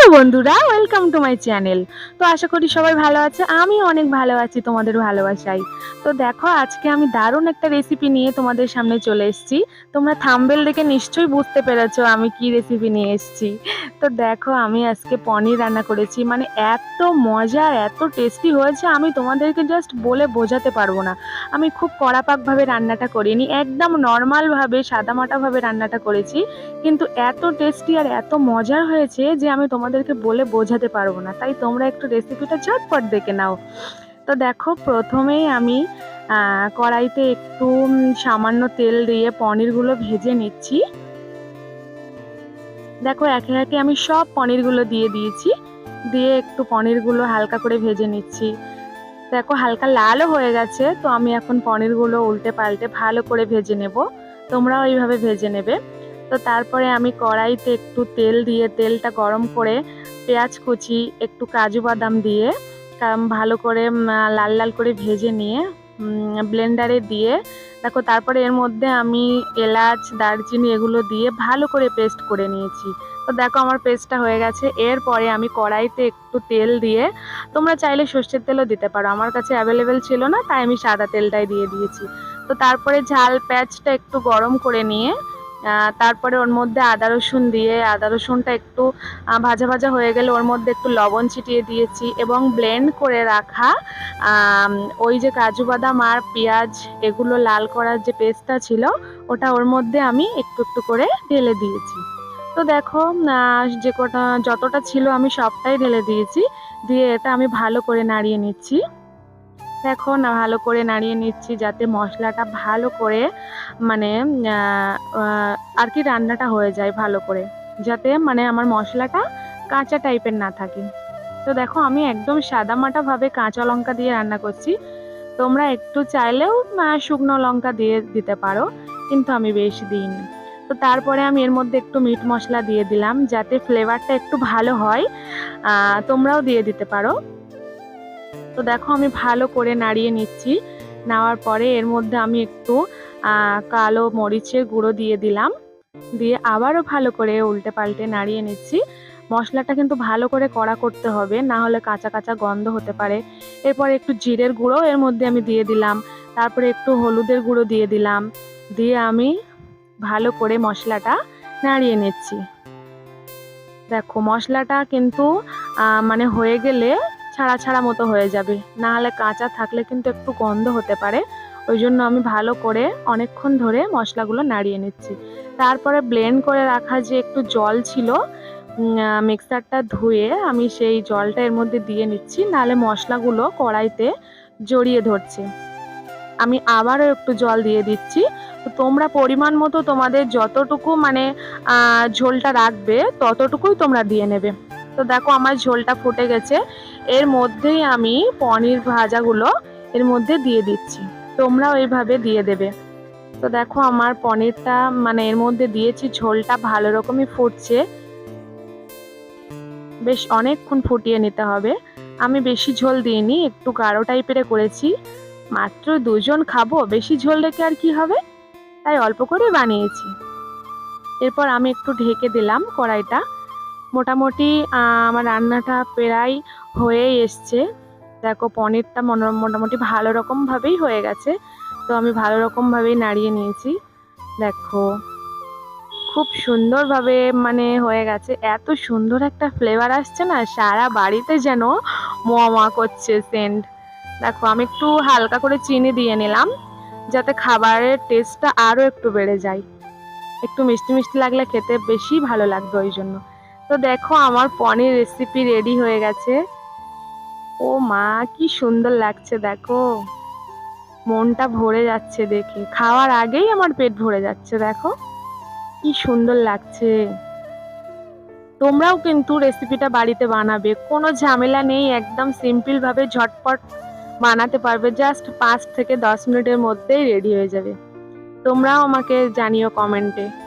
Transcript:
Hello বন্ধুরা welcome to my channel তো আশা করি সবাই ভালো আছে আমি অনেক ভালো আছি তোমাদের ভালোবাসাই তো দেখো, আজকে আমি দারুণ একটা রেসিপি নিয়ে তোমাদের সামনে চলে এসেছি। তোমরা থাম্বেল দেখে নিশ্চয়ই বুঝতে পেরেছ আমি কি রেসিপি নিয়ে এসেছি। তো দেখো, আমি আজকে পনির রান্না করেছি মানে এত মজা, এত টেস্টি হয়েছে, আমি তোমাদেরকে জাস্ট বলে বোঝাতে পারব না। আমি খুব কড়াপাকভাবে রান্নাটা করিনি, একদম নর্মালভাবে সাদামাটাভাবে রান্নাটা করেছি। কিন্তু এত টেস্টি আর এত মজার হয়েছে যে আমি তোমাদেরকে বলে বোঝাতে পারব না। তাই তোমরা একটু রেসিপিটা ঝটপট দেখে নাও। তো দেখো, প্রথমেই আমি কড়াইতে একটু সামান্য তেল দিয়ে পনিরগুলো ভেজে নিচ্ছি। দেখো, একে একে আমি সব পনিরগুলো দিয়ে দিয়েছি। দিয়ে একটু পনিরগুলো হালকা করে ভেজে নিচ্ছি। দেখো, হালকা লালও হয়ে গেছে, তো আমি এখন পনিরগুলো উল্টে পাল্টে ভালো করে ভেজে নেব। তোমরাও এইভাবে ভেজে নেবে। তো তারপরে আমি কড়াইতে একটু তেল দিয়ে, তেলটা গরম করে পেঁয়াজ কুচি, একটু কাজু বাদাম দিয়ে ভালো করে লাল লাল করে ভেজে নিয়ে ব্লেন্ডারে দিয়ে, দেখো তারপরে এর মধ্যে আমি এলাচ, দারচিনি এগুলো দিয়ে ভালো করে পেস্ট করে নিয়েছি। তো দেখো আমার পেস্টটা হয়ে গেছে। এরপরে আমি কড়াইতে একটু তেল দিয়ে, তোমরা চাইলে সর্ষের তেলও দিতে পারো। আমার কাছে অ্যাভেলেবেল ছিল না, তাই আমি সাদা তেলটাই দিয়ে দিয়েছি। তো তারপরে ঝাল প্যাঁচটা একটু গরম করে নিয়ে তারপরে ওর মধ্যে আদা রসুন দিয়ে, আদা রসুনটা একটু ভাজা ভাজা হয়ে গেলে ওর মধ্যে একটু লবণ ছিটিয়ে দিয়েছি এবং ব্লেন্ড করে রাখা ওই যে কাজু বাদাম আর পেঁয়াজ এগুলো লাল করার যে পেস্টটা ছিল, ওটা ওর মধ্যে আমি একটু একটু করে ঢেলে দিয়েছি। তো দেখো যে কটা, যতটা ছিল আমি সবটাই ঢেলে দিয়েছি, দিয়ে এটা আমি ভালো করে নাড়িয়ে নিচ্ছি। দেখো, না, ভালো করে নাড়িয়ে নিচ্ছি যাতে মশলাটা ভালো করে মানে আর কি রান্নাটা হয়ে যায় ভালো করে। যাতে মানে আমার মশলাটা কাঁচা টাইপের না থাকে। তো দেখো, আমি একদম সাদামাটা ভাবে কাঁচা লঙ্কা দিয়ে রান্না করছি। তোমরা একটু চাইলেও শুকনো লঙ্কা দিয়ে দিতে পারো, কিন্তু আমি বেশি দিইনি। তো তারপরে আমি এর মধ্যে একটু মিট মশলা দিয়ে দিলাম, যাতে ফ্লেভারটা একটু ভালো হয়। তোমরাও দিয়ে দিতে পারো। তো দেখো আমি ভালো করে নাড়িয়ে নিচ্ছি। নেওয়ার পরে এর মধ্যে আমি একটু কালো মরিচের গুঁড়ো দিয়ে দিলাম। দিয়ে আবারও ভালো করে উল্টে পাল্টে নাড়িয়ে নিচ্ছি। মশলাটা কিন্তু ভালো করে কড়া করতে হবে, না হলে কাঁচা কাঁচা গন্ধ হতে পারে। এরপর একটু জিরের গুঁড়ো এর মধ্যে আমি দিয়ে দিলাম। তারপরে একটু হলুদের গুঁড়ো দিয়ে দিলাম। দিয়ে আমি ভালো করে মশলাটা নাড়িয়ে নিচ্ছি। দেখো মশলাটা কিন্তু মানে হয়ে গেলে ছাড়া ছাড়া মতো হয়ে যাবে। না হলে কাঁচা থাকলে কিন্তু একটু গন্ধ হতে পারে। ওই জন্য আমি ভালো করে অনেকক্ষণ ধরে মশলাগুলো নাড়িয়ে নিচ্ছি। তারপরে ব্লেন্ড করে রাখা যে একটু জল ছিল মিক্সারটা ধুয়ে আমি সেই জলটা এর মধ্যে দিয়ে নিচ্ছি। নাহলে মশলাগুলো কড়াইতে জড়িয়ে ধরছে। আমি আবারও একটু জল দিয়ে দিচ্ছি। তোমরা পরিমাণ মতো তোমাদের যতটুকু মানে ঝোলটা রাখবে, ততটুকুই তোমরা দিয়ে নেবে। তো দেখো আমার ঝোলটা ফুটে গেছে। এর মধ্যেই আমি পনির ভাজাগুলো এর মধ্যে দিয়ে দিচ্ছি। তোমরাও এইভাবে দিয়ে দেবে। তো দেখো আমার পনিরটা মানে এর মধ্যে দিয়েছি, ঝোলটা ভালো রকমই ফুটছে। বেশ অনেকক্ষণ ফুটিয়ে নিতে হবে। আমি বেশি ঝোল দিইনি, একটু গাঢ় টাইপের করেছি। মাত্র দুজন খাব, বেশি ঝোল রেখে আর কি হবে? তাই অল্প করে বানিয়েছি। এরপর আমি একটু ঢেকে দিলাম কড়াইটা। মোটামুটি আমার রান্নাটা প্রায় হয়েই এসছে। দেখো, পনিরটা মোটামুটি ভালো রকমভাবেই হয়ে গেছে। তো আমি ভালো রকমভাবেই নাড়িয়ে নিয়েছি। দেখো, খুব সুন্দরভাবে মানে হয়ে গেছে। এত সুন্দর একটা ফ্লেভার আসছে না, সারা বাড়িতে যেন মোয়া করছে সেন্ট। দেখো, আমি একটু হালকা করে চিনি দিয়ে নিলাম, যাতে খাবারের টেস্টটা আরও একটু বেড়ে যায়। একটু মিষ্টি মিষ্টি লাগলে খেতে বেশি ভালো লাগবে ওই জন্য। তো দেখো আমার পনির রেসিপি রেডি হয়ে গেছে। ও মা, কি সুন্দর লাগছে দেখো। মনটা ভরে যাচ্ছে দেখে। খাওয়ার আগেই আমার পেট ভরে যাচ্ছে দেখো। কি সুন্দর লাগছে। তোমরাও কিন্তু রেসিপিটা বাড়িতে বানাবে। কোনো ঝামেলা নেই, একদম সিম্পল ভাবে ঝটপট বানাতে পারবে। জাস্ট পাঁচ থেকে দশ মিনিটের মধ্যেই রেডি হয়ে যাবে। তোমরাও আমাকে জানিও কমেন্টে